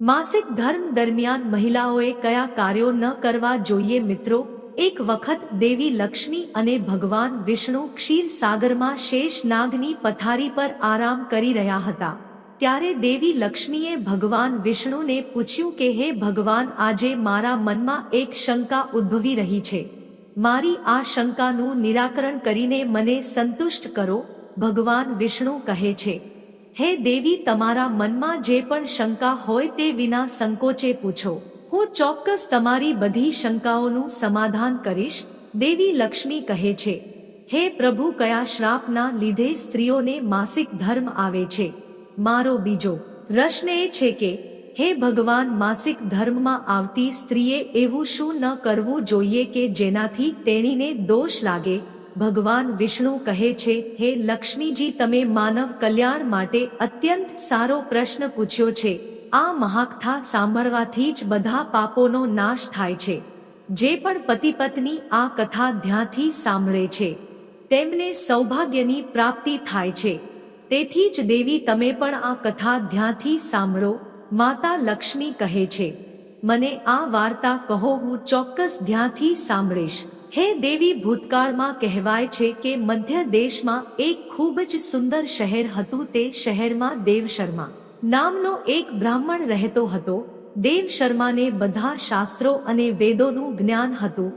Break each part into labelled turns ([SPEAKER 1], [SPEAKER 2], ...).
[SPEAKER 1] માસિક ધર્મ દરમિયાન મહિલાઓએ કયા કાર્યો ન કરવા જોઈએ મિત્રો? એક વખત દેવી લક્ષ્મી અને ભગવાન વિષ્ણુ ક્ષીર સાગરમાં શેષ નાગની પથારી પર આરામ કરી રહ્યા હતા. ત્યારે દેવી લક્ષ્મીએ ભગવાન વિષ્ણુને પૂછ્યું કે, હે ભગવાન, આજે મારા મનમાં એક શંકા ઉદ્ભવી રહી છે. મારી આ શંકાનું નિરાકરણ કરીને મને સંતુષ્ટ કરો. ભગવાન વિષ્ણુ કહે છે હે દેવી, તમારા મનમાં જે પણ શંકા હોય તે વિના સંકોચે પૂછો. હું ચોક્કસ તમારી બધી શંકાઓનું સમાધાન કરીશ, દેવી લક્ષ્મી કહે છે. હે પ્રભુ, કયા શ્રાપના લીધે સ્ત્રીઓને માસિક ધર્મ આવે છે? મારો બીજો પ્રશ્ન એ છે કે, હે ભગવાન, માસિક ધર્મમાં આવતી સ્ત્રીએ એવું શું ન કરવું જોઈએ કે જેનાથી તેણીને દોષ લાગે? ભગવાન વિષ્ણુ કહે છે, હે લક્ષ્મીજી, તમે માનવ કલ્યાણ માટે અત્યંત સારો પ્રશ્ન પૂછ્યો છે. આ મહાકથા સાંભળવાથી જ બધા પાપોનો નાશ થાય છે. જે પણ પતિ પત્ની આ કથા ધ્યાનથી સાંભળે છે, તેમને સૌભાગ્યની પ્રાપ્તિ થાય છે. તેથી જ દેવી, તમે પણ આ કથા ધ્યાનથી સાંભળો. માતા લક્ષ્મી કહે છે, મને આ વાર્તા કહો, હું ચોક્કસ ધ્યાનથી સાંભળીશ. હે દેવી, ભૂતકાળમાં કહેવાય છે કે મધ્ય દેશમાં એક ખૂબ જ સુંદર શહેર હતું તે શહેરમાં દેવ શર્મા નામનો એક બ્રાહ્મણ રહેતો હતો. દેવ શર્માને બધા શાસ્ત્રો અને વેદોનું જ્ઞાન હતું.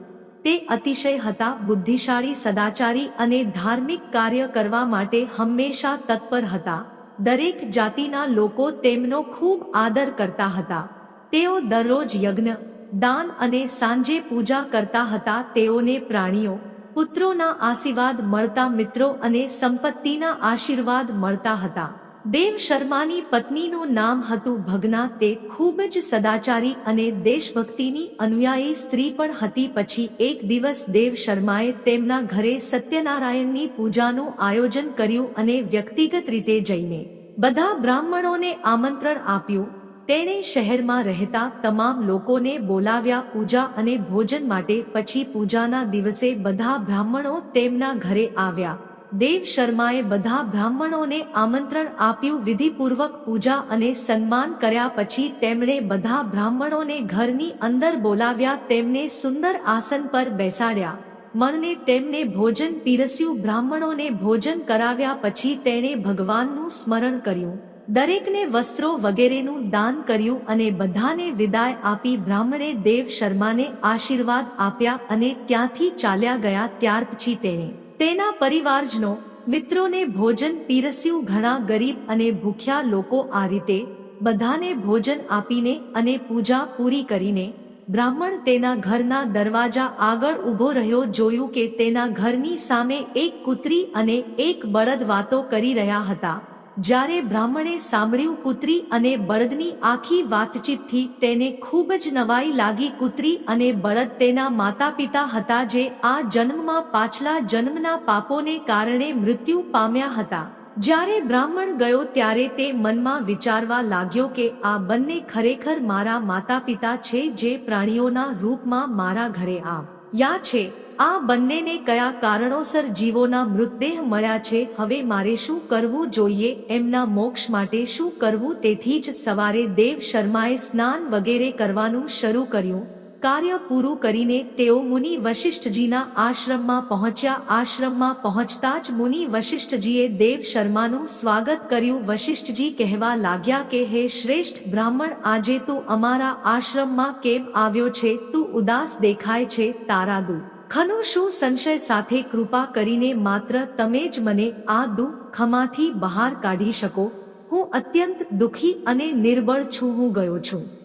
[SPEAKER 1] તે અતિશય હતા, બુદ્ધિશાળી, સદાચારી અને ધાર્મિક કાર્ય કરવા માટે હંમેશા તત્પર હતા. દરેક જાતિના લોકો તેમનો ખૂબ આદર કરતા હતા. તેઓ દરરોજ યજ્ઞ દાન અને સાંજે પૂજા કરતા હતા તેઓને પ્રાણીઓ, પુત્રોના આશીર્વાદ મળતા મિત્રો અને સંપત્તિના આશીર્વાદ મળતા હતા. દેવ શર્માની પત્નીનું નામ હતું ભગના. તે ખૂબ જ સદાચારી અને દેશભક્તિની અનુયાયી સ્ત્રી પણ હતી. પછી એક દિવસ દેવ શર્માએ તેમના ઘરે સત્યનારાયણની પૂજાનું આયોજન કર્યું અને વ્યક્તિગત રીતે જઈને બધા બ્રાહ્મણોને આમંત્રણ આપ્યું. તેણે શહેરમાં રહેતા તમામ લોકોને બોલાવ્યા પૂજા અને ભોજન માટે પછી પૂજાના દિવસે બધા બ્રાહ્મણો તેમના ઘરે આવ્યા. દેવ શર્માએ બધા બ્રાહ્મણોને આમંત્રણ આપ્યું વિધિપૂર્વક પૂજા અને સન્માન કર્યા પછી તેમણે બધા બ્રાહ્મણોને ઘરની અંદર બોલાવ્યા તેમને સુંદર આસન પર બેસાડ્યા. મનને તેમને ભોજન પીરસ્યું બ્રાહ્મણોને ભોજન કરાવ્યા પછી તેણે ભગવાનનું સ્મરણ કર્યું. દરેકને વસ્ત્રો વગેરેનું દાન કર્યું અને બધાને વિદાય આપી બ્રાહ્મણે દેવ શર્માને આશીર્વાદ આપ્યા અને ત્યાંથી ચાલ્યા ગયા ત્યાર પછી તેણે. તેના પરિવારજનો, મિત્રોને ભોજન પીરસ્યું ઘણા ગરીબ અને ભૂખ્યા લોકો આ રીતે બધાને ભોજન આપીને અને પૂજા પૂરી કરીને બ્રાહ્મણ તેના ઘરના દરવાજા આગળ ઊભો રહ્યો જોયું કે તેના ઘરની સામે એક કૂતરી અને એક બળદ વાતો કરી રહ્યા હતા. જ્યારે બ્રાહ્મણે સાંભળ્યું કૂતરી અને બળદની આખી વાતચીતથી તેને ખૂબ જ નવાઈ લાગી કૂતરી અને બળદ તેના માતા પિતા હતા જે આ જન્મમાં પાછલા જન્મના પાપોને કારણે મૃત્યુ પામ્યા હતા. જ્યારે બ્રાહ્મણ ગયો ત્યારે તે મનમાં વિચારવા લાગ્યો કે આ બંને ખરેખર મારા માતા પિતા છે જે પ્રાણીઓના રૂપમાં મારા ઘરે આવ્યા છે આ બંનેને કયા કારણોસર જીવોના મૃતદેહ મળ્યા છે, હવે મારે શું કરવું જોઈએ, એમના મોક્ષ માટે શું કરવું? તેથી જ સવારે દેવ શર્માએ સ્નાન વગેરે કરવાનું શરૂ કર્યું. કાર્ય પૂરું કરીને તેઓ મુનિ વશિષ્ઠજીના આશ્રમમાં પહોંચ્યા. આશ્રમમાં પહોંચતા જ મુનિ વશિષ્ઠજીએ દેવ શર્માનું સ્વાગત કર્યું. વશિષ્ઠજી કહેવા લાગ્યા કે, હે શ્રેષ્ઠ બ્રાહ્મણ, આજે તું અમારા આશ્રમમાં કેમ આવ્યો છે? તું ઉદાસ દેખાય છે, તારા દુ ખનું શું સંશય સાથે કૃપા કરીને માત્ર તમે જ મને આ દુઃખમાંથી બહાર કાઢી શકો. હું અત્યંત દુઃખી અને નિર્બળ છું, હું ગયો છું.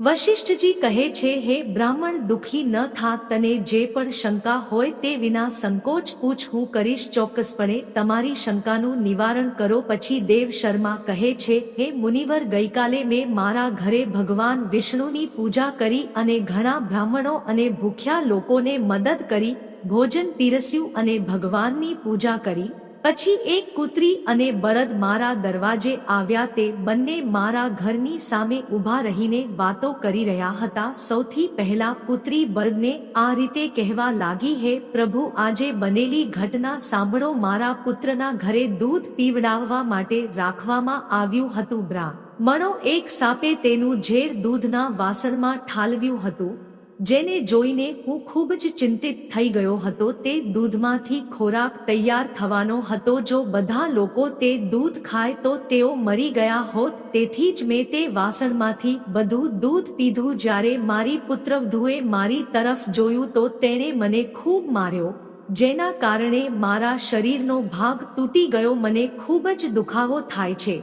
[SPEAKER 1] વશિષ્ઠજી કહે છે, હે બ્રાહ્મણ, દુઃખી ન થા, તને જે પણ શંકા હોય તે વિના સંકોચ પૂછ, હું કરીશ ચોક્કસપણે તમારી શંકાનું નિવારણ કરો. પછી દેવ શર્મા કહે છે, હે મુનિવર, ગઈકાલે મેં મારા ઘરે ભગવાન વિષ્ણુની પૂજા કરી અને ઘણા બ્રાહ્મણો અને ભૂખ્યા લોકોને મદદ કરી, ભોજન પીરસ્યું અને ભગવાનની પૂજા કરી. પછી એક કૂતરી અને બળદ મારા દરવાજે આવ્યા તે બંને મારા ઘરની સામે ઊભા રહીને વાતો કરી રહ્યા હતા. સૌથી પહેલા કૂતરી બળદને આ રીતે કહેવા લાગી, હે પ્રભુ, આજે બનેલી ઘટના સાંભળો. મારા પુત્રના ઘરે દૂધ પીવડાવવા માટે રાખવામાં આવ્યું હતું બ્રા મણો એક સાપે તેનું ઝેર દૂધના વાસણમાં ઠાલવ્યું હતું. જેને જોઈને હું ખૂબ જ ચિંતિત થઈ ગયો હતો તે દૂધમાંથી ખોરાક તૈયાર થવાનો હતો જો બધા લોકો તે દૂધ ખાય તો તેઓ મરી ગયા હોત. તેથી જ મેં તે વાસણમાંથી બધું દૂધ પીધું જ્યારે મારી પુત્રવધુએ મારી તરફ જોયું તો તેણે મને ખૂબ માર્યો, જેના કારણે મારા શરીરનો ભાગ તૂટી ગયો. મને ખૂબ જ દુખાવો થાય છે.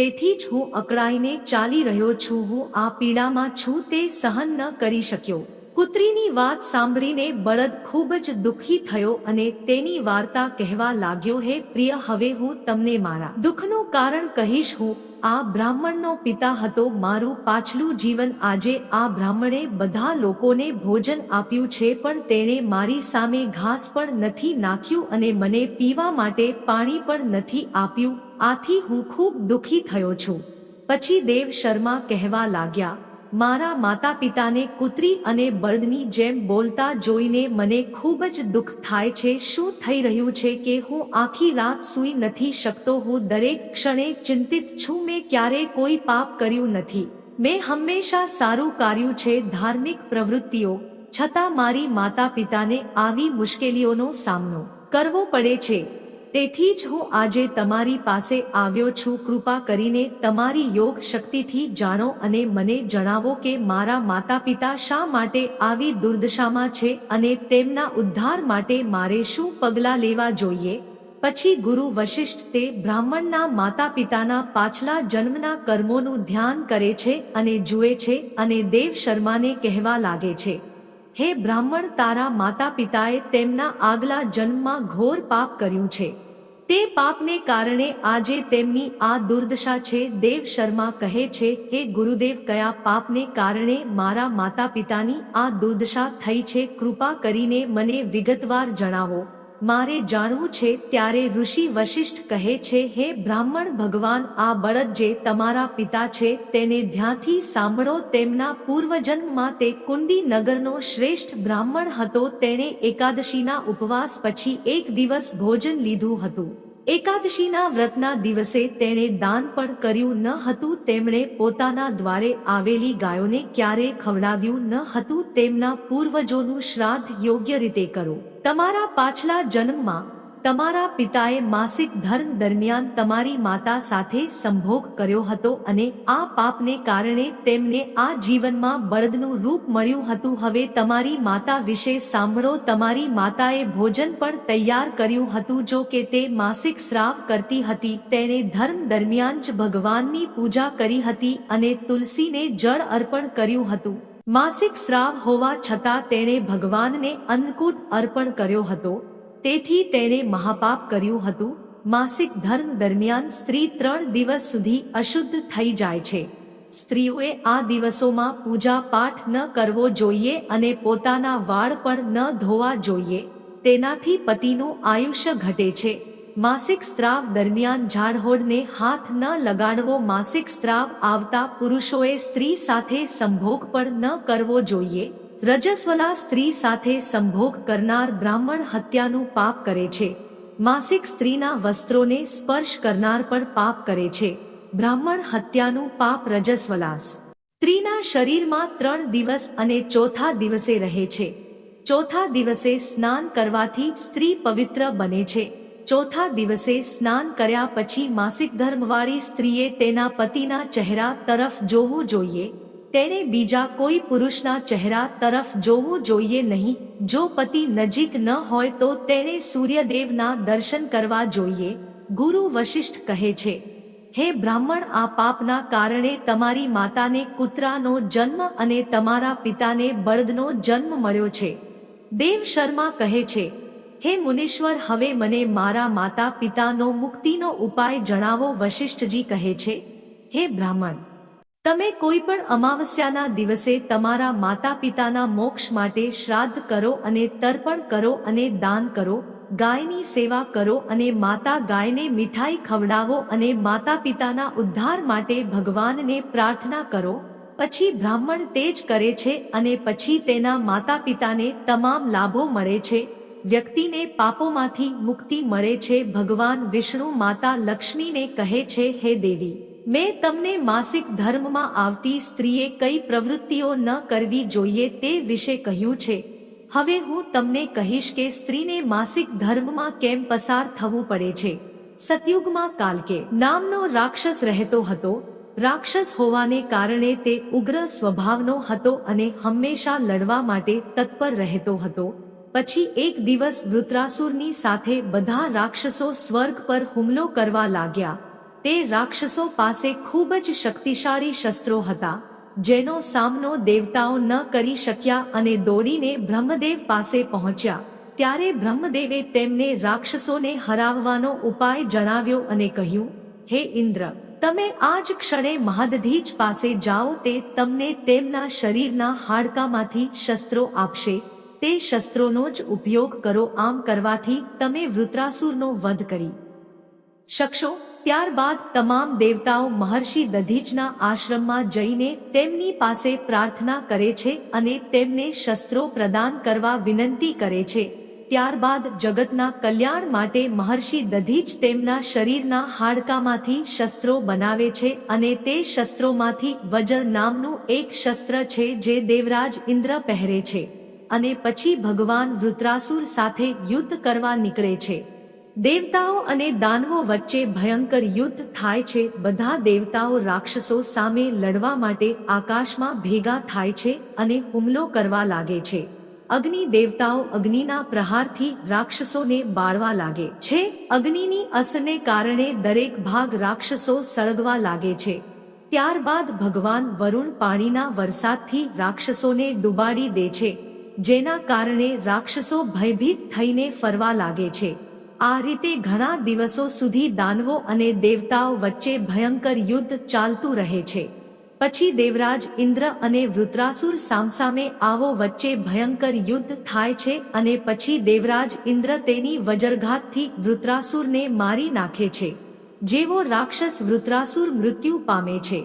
[SPEAKER 1] તેથી જ હું અકળાઈને ચાલી રહ્યો છું, હું આ પીડામાં છું, તે સહન ન કરી શક્યો. કુતરીની વાત સાંભળીને બળદ ખૂબ જ દુઃખી થયો અને તેની વાર્તા કહેવા લાગ્યો, હે પ્રિય, હવે હું તમને મારા દુઃખનું કારણ કહીશ. હું આ બ્રાહ્મણનો પિતા હતો. મારું પાછલું જીવન આજે આ બ્રાહ્મણે બધા લોકોને ભોજન આપ્યું છે, પણ તેણે મારી સામે ઘાસ પણ નથી નાખ્યું અને મને પીવા માટે પાણી પણ નથી આપ્યું. આથી હું ખૂબ દુઃખી થયો છું. પછી દેવ શર્મા કહેવા લાગ્યા મારા માતા પિતાને કૂતરી અને બળદની જેમ બોલતા જોઈને મને ખૂબ જ દુઃખ થાય છે. શું થઈ રહ્યું છે કે હું આખી રાત સૂઈ નથી શકતો? હું દરેક ક્ષણે ચિંતિત છું. મેં ક્યારેય કોઈ પાપ કર્યું નથી. મેં હંમેશા સારું કાર્યું છે ધાર્મિક પ્રવૃત્તિઓ. છતાં મારી માતા પિતાને આવી મુશ્કેલીઓનો સામનો કરવો પડે છે. તેથી જ હું આજે તમારી પાસે આવ્યો છું. કૃપા કરીને તમારી યોગ શક્તિથી જાણો અને મને જણાવો કે મારા માતા પિતા શા માટે આવી દુર્દશામાં છે અને તેમના ઉદ્ધાર માટે મારે શું પગલાં લેવા જોઈએ? પછી ગુરુ વશિષ્ઠ તે બ્રાહ્મણના માતા પિતાના પાછલા જન્મના કર્મોનું ધ્યાન કરે છે અને જુએ છે અને દેવ શર્માને કહેવા લાગે છે. હે બ્રાહ્મણ, તારા માતા પિતાએ તેમના આગલા જન્મમાં ઘોર પાપ કર્યું છે. તે પાપને કારણે આજે તેમની આ દુર્દશા છે. દેવ શર્મા કહે છે, હે ગુરુદેવ, કયા પાપને કારણે મારા માતા પિતાની આ દુર્દશા થઈ છે? કૃપા કરીને મને વિગતવાર જણાવો. મારે જાણવું છે ત્યારે ઋષિ વશિષ્ઠ કહે છે, હે બ્રાહ્મણ ભગવાન, આ બળદ જે તમારા પિતા છે, તેને ધ્યાથી સાંભળો, તેમના પૂર્વજન્મમાં તે કુંડી નગરનો શ્રેષ્ઠ બ્રાહ્મણ હતો, તેણે એકાદશીના ઉપવાસ પછી એક દિવસ ભોજન લીધું હતું. એકાદશીના વ્રતના દિવસે તેણે દાન પણ કર્યું ન હતું, તેમણે પોતાના દ્વારે આવેલી ગાયોને ક્યારે ખવડાવ્યું ન હતું, તેમના પૂર્વજોનું શ્રાદ્ધ યોગ્ય રીતે કરો. તમારા પાછલા જન્મમાં તમારા પિતાએ માસિક ધર્મ દરમિયાન તમારી માતા સાથે સંભોગ કર્યો હતો અને આ પાપને કારણે તેમને આ જીવનમાં બળદનું રૂપ મળ્યું હતું. હવે તમારી માતા વિશે સાંભળો. તમારી માતાએ ભોજન પણ તૈયાર કર્યું હતું. જો કે તે માસિક સ્રાવ કરતી હતી. તેણે ધર્મ દરમિયાન જ ભગવાનની પૂજા કરી હતી અને તુલસીને જળ અર્પણ કર્યું હતું. માસિક સ્રાવ હોવા છતાં તેણે ભગવાનને અન્નકૂટ અર્પણ કર્યો હતો. તેથી તેણે મહાપાપ કર્યું હતું. માસિક ધર્મ દરમિયાન સ્ત્રી ત્રણ દિવસ સુધી અશુદ્ધ થઈ જાય છે. સ્ત્રીઓએ આ દિવસોમાં પૂજા પાઠ ન કરવો જોઈએ અને પોતાના વાળ પણ ન ધોવા જોઈએ. તેનાથી પતિનું આયુષ્ય ઘટે છે. માસિક સ્ત્રાવ દરમિયાન ઝાડહોડને હાથ ન લગાડવો માસિક સ્ત્રાવ આવતા પુરુષોએ સ્ત્રી સાથે સંભોગ પણ ન કરવો જોઈએ. રજસ્વલા સ્ત્રી સાથે સંભોગ કરનાર બ્રાહ્મણ હત્યાનું પાપ કરે છે. માસિક સ્ત્રીના વસ્ત્રોને સ્પર્શ કરનાર પણ પાપ કરે છે. બ્રાહ્મણ હત્યાનું પાપ રજસ્વલાસ. સ્ત્રીના શરીરમાં ત્રણ દિવસ અને ચોથા દિવસે રહે છે. ચોથા દિવસે સ્નાન કરવાથી સ્ત્રી પવિત્ર બને છે. ચોથા દિવસે સ્નાન કર્યા પછી માસિક ધર્મવાળી સ્ત્રીએ તેના પતિના ચહેરા તરફ જોવું જોઈએ. તેણે બીજા કોઈ પુરુષના ચહેરા તરફ જોવું જોઈએ નહીં. જો પતિ નજીક ન હોય તો તેણે સૂર્યદેવના દર્શન કરવા જોઈએ. ગુરુ વશિષ્ઠ કહે છે, હે બ્રાહ્મણ, આ પાપના કારણે તમારી માતાને કૂતરાનો જન્મ અને તમારા પિતાને બળદનો જન્મ મળ્યો છે. દેવ શર્મા કહે છે હે મુનીશ્વર, હવે મને મારા માતા પિતાનો મુક્તિનો ઉપાય જણાવો, વશિષ્ઠજી કહે છે. હે બ્રાહ્મણ, તમે કોઈ પણ અમાવસ્યાના દિવસે તમારા માતા પિતાના મોક્ષ માટે શ્રાદ્ધ કરો અને તર્પણ કરો અને દાન કરો, ગાયની સેવા કરો અને માતા ગાયને મીઠાઈ ખવડાવો અને માતા પિતાના ઉદ્ધાર માટે ભગવાનને પ્રાર્થના કરો. પછી બ્રાહ્મણ તે જ કરે છે અને પછી તેના માતા પિતાને તમામ લાભો મળે છે. વ્યક્તિને પાપોમાંથી મુક્તિ મળે છે, ભગવાન વિષ્ણુ માતા લક્ષ્મીને કહે છે, હે દેવી, મેં તમને માસિક ધર્મમાં આવતી સ્ત્રીએ કઈ પ્રવૃત્તિઓ ન કરવી જોઈએ તે વિશે કહ્યું છે. હવે હું તમને કહીશ કે સ્ત્રીને માસિક ધર્મમાં કેમ પસાર થવું પડે છે. સતયુગમાં કાલકે નામનો રાક્ષસ રહેતો હતો. રાક્ષસ હોવાને કારણે તે ઉગ્ર સ્વભાવનો હતો અને હંમેશા લડવા માટે તત્પર રહેતો હતો. પછી એક દિવસ વૃત્રાસુરની સાથે બધા રાક્ષસો સ્વર્ગ પર હુમલો કરવા લાગ્યા. તે રાક્ષસો પાસે ખૂબ જ શક્તિશાળી શસ્ત્રો હતા, જેનો સામનો દેવતાઓ ન કરી શક્યા અને દોડીને બ્રહ્મદેવ પાસે પહોંચ્યા. ત્યારે બ્રહ્મદેવે તેમને રાક્ષસોને હરાવવાનો ઉપાય જણાવ્યો અને કહ્યું, હે ઇન્દ્ર, તમે આજ ક્ષણે મહાદધીજ પાસે જાઓ તે તમને તેમના શરીરના હાડકામાંથી શસ્ત્રો આપશે. તે શસ્ત્રોનો જ ઉપયોગ કરો આમ કરવાથી તમે વૃત્રાસુરનો વધ કરી. શકશો? ત્યારબાદ તમામ દેવતાઓ મહર્ષિ દધીજના આશ્રમમાં જઈને તેમની પાસે પ્રાર્થના કરે છે અને તેમને શસ્ત્રો પ્રદાન કરવા વિનંતી કરે છે. ત્યારબાદ જગતના કલ્યાણ માટે મહર્ષિ દધીજ તેમના શરીરના હાડકામાંથી શસ્ત્રો બનાવે છે અને તે શસ્ત્રોમાંથી વજ્ર નામનું એક શસ્ત્ર છે જે દેવરાજ ઇન્દ્ર પહેરે છે. અને પછી ભગવાન વૃત્રાસુર સાથે યુદ્ધ કરવા નીકળે છે. દેવતાઓ અને દાનવો વચ્ચે ભયંકર યુદ્ધ થાય છે. બધા દેવતાઓ રાક્ષસો સામે લડવા માટે આકાશમાં ભેગા થાય છે અને હુમલો કરવા લાગે છે. અગ્નિ દેવતાઓ અગ્નિના પ્રહારથી રાક્ષસોને બાળવા લાગે છે. અગ્નિની અસરને કારણે દરેક ભાગ રાક્ષસો સળગવા લાગે છે. ત્યારબાદ ભગવાન વરુણ પાણીના વરસાદથી રાક્ષસોને ડુબાડી દે છે. જેના કારણે રાક્ષસો ભયભીત થઈને ફરવા લાગે છે. આ રીતે ઘણા દિવસો સુધી દાનવો અને દેવતાઓ વચ્ચે ભયંકર યુદ્ધ ચાલતું રહે છે. પછી દેવરાજ ઇન્દ્ર અને વૃત્રાસુર સામસામે આવો વચ્ચે ભયંકર યુદ્ધ થાય છે અને પછી દેવરાજ ઇન્દ્ર તેની વજરઘાતથી વૃત્રાસુરને મારી નાખે છે. જેવો રાક્ષસ વૃત્રાસુર મૃત્યુ પામે છે.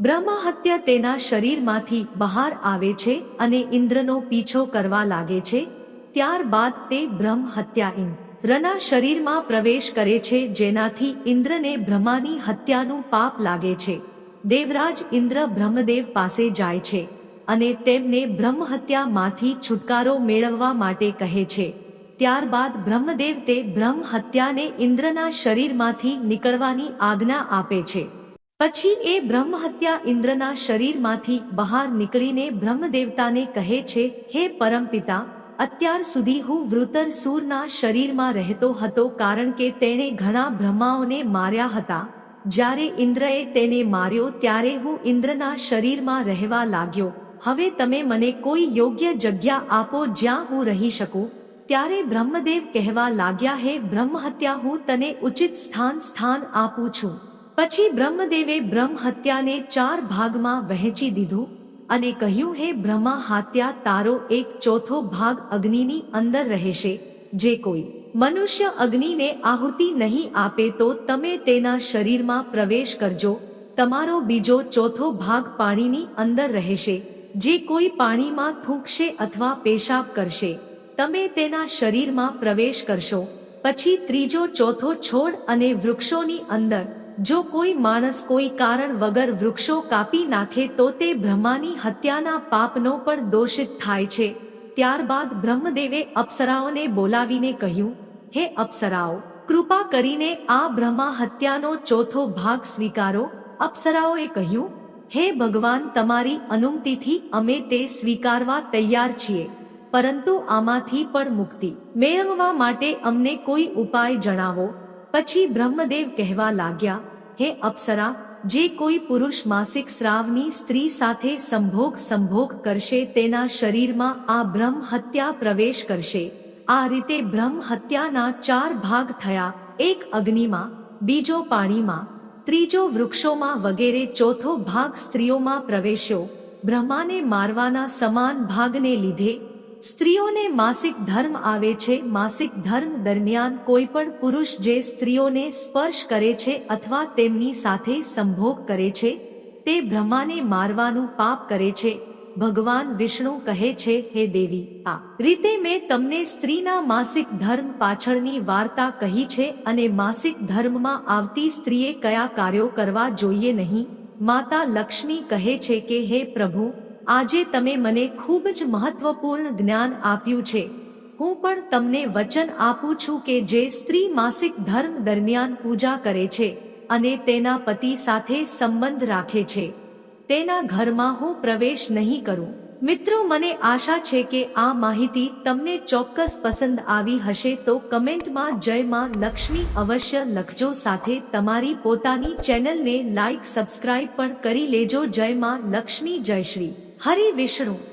[SPEAKER 1] બ્રહ્મહત્યા તેના શરીરમાંથી બહાર આવે છે અને ઇન્દ્રનો પીછો કરવા લાગે છે, ત્યારબાદ તે બ્રહ્મ હત્યા ઇન્દ્રના શરીરમાં પ્રવેશ કરે છે, જેનાથી ઇન્દ્રને બ્રહ્માની હત્યાનું પાપ લાગે છે. દેવરાજ ઇન્દ્ર બ્રહ્મદેવ પાસે જાય છે અને તેમને બ્રહ્મ હત્યામાંથી છુટકારો મેળવવા માટે કહે છે. ત્યારબાદ બ્રહ્મદેવ તે બ્રહ્મ હત્યાને ઇન્દ્રના શરીરમાંથી નીકળવાની આજ્ઞા આપે છે. પછી એ બ્રહ્મહત્યા ઇન્દ્રના શરીરમાંથી બહાર નીકળીને બ્રહ્મદેવતાને કહે છે, હે પરમપિતા અત્યાર સુધી હું વૃતર સૂરના શરીરમાં રહેતો હતો કારણ કે તેણે ઘણા બ્રહ્માઓને માર્યા હતા. જ્યારે ઇન્દ્રએ તેને માર્યો ત્યારે હું ઇન્દ્રના શરીરમાં રહેવા લાગ્યો. હવે તમે મને કોઈ યોગ્ય જગ્યા આપો જ્યાં હું રહી શકું. ત્યારે બ્રહ્મદેવ કહેવા લાગ્યા, હે બ્રહ્મહત્યા, હું તને ઉચિત સ્થાન સ્થાન આપું છું. પછી બ્રહ્મદેવે બ્રહ્મ હત્યાને ચાર ભાગમાં વહેંચી દીધું અને કહ્યું, હે બ્રહ્મા હત્યા તારો એક ચોથો ભાગ અગ્નિની અંદર રહેશે. જે કોઈ મનુષ્ય અગ્નિને આહુતિ નહીં આપે તો તમે તેના શરીરમાં પ્રવેશ કરજો. તમારો બીજો ચોથો ભાગ પાણીની અંદર રહેશે. જે કોઈ પાણીમાં થૂંકશે અથવા પેશાબ કરશે, તમે તેના શરીરમાં પ્રવેશ કરશો. પછી ત્રીજો ચોથો છોડ અને વૃક્ષોની અંદર જો કોઈ માણસ કોઈ કારણ વગર વૃક્ષો કાપી નાખે તો તે બ્રહ્માની હત્યાના પાપનો પણ દોષિત થાય છે. ત્યારબાદ બ્રહ્મદેવે અપ્સરાઓને બોલાવીને કહ્યું, હે અપ્સરાઓ, કૃપા કરીને આ બ્રહ્મા હત્યાનો ચોથો ભાગ સ્વીકારો. અપ્સરાઓએ કહ્યું, હે ભગવાન, તમારી અનુમતિથી અમે તે સ્વીકારવા તૈયાર છીએ, પરંતુ આમાંથી પણ મુક્તિ મેળવવા માટે અમને કોઈ ઉપાય જણાવો. પછી બ્રહ્મદેવ કહેવા લાગ્યા હે અપ્સરા, જે કોઈ પુરુષ માસિક સ્રાવની સ્ત્રી સાથે સંભોગ સંભોગ કરશે તેના શરીરમાં આ બ્રહ્મ હત્યા પ્રવેશ કરશે. આ રીતે બ્રહ્મ હત્યાના ચાર ભાગ થયા. એક અગ્નિમાં, બીજો પાણીમાં, ત્રીજો વૃક્ષોમાં વગેરે ચોથો ભાગ સ્ત્રીઓમાં પ્રવેશ્યો. બ્રહ્માને મારવાના સમાન ભાગને લીધે સ્ત્રીઓને માસિક ધર્મ આવે છે. માસિક ધર્મ દરમિયાન કોઈ પણ પુરુષ જે સ્ત્રીઓને સ્પર્શ કરે છે અથવા તેમની સાથે સંભોગ કરે છે, તે બ્રહ્માને મારવાનું પાપ કરે છે. ભગવાન વિષ્ણુ કહે છે, હે દેવી, આ રીતે મેં તમને સ્ત્રીના માસિક ધર્મ પાછળની વાર્તા કહી છે અને માસિક ધર્મમાં આવતી સ્ત્રીએ કયા કાર્યો કરવા જોઈએ નહીં? માતા લક્ષ્મી કહે છે કે, હે પ્રભુ આજે તમે મને ખૂબ જ મહત્વપૂર્ણ જ્ઞાન આપ્યું છે. હું પણ તમને વચન આપું છું કે જે સ્ત્રી માસિક ધર્મ દરમિયાન પૂજા કરે છે અને તેના પતિ સાથે સંબંધ રાખે છે. તેના ઘરમાં હું પ્રવેશ નહીં કરું. મિત્રો, મને આશા છે કે આ માહિતી તમને ચોક્કસ પસંદ આવી હશે તો કમેન્ટમાં જય માં લક્ષ્મી અવશ્ય લખજો સાથે તમારી પોતાની ચેનલને લાઈક, સબસ્ક્રાઇબ પણ કરી લેજો. જય માં લક્ષ્મી, જય શ્રી. હરિ વિષ્ણુ.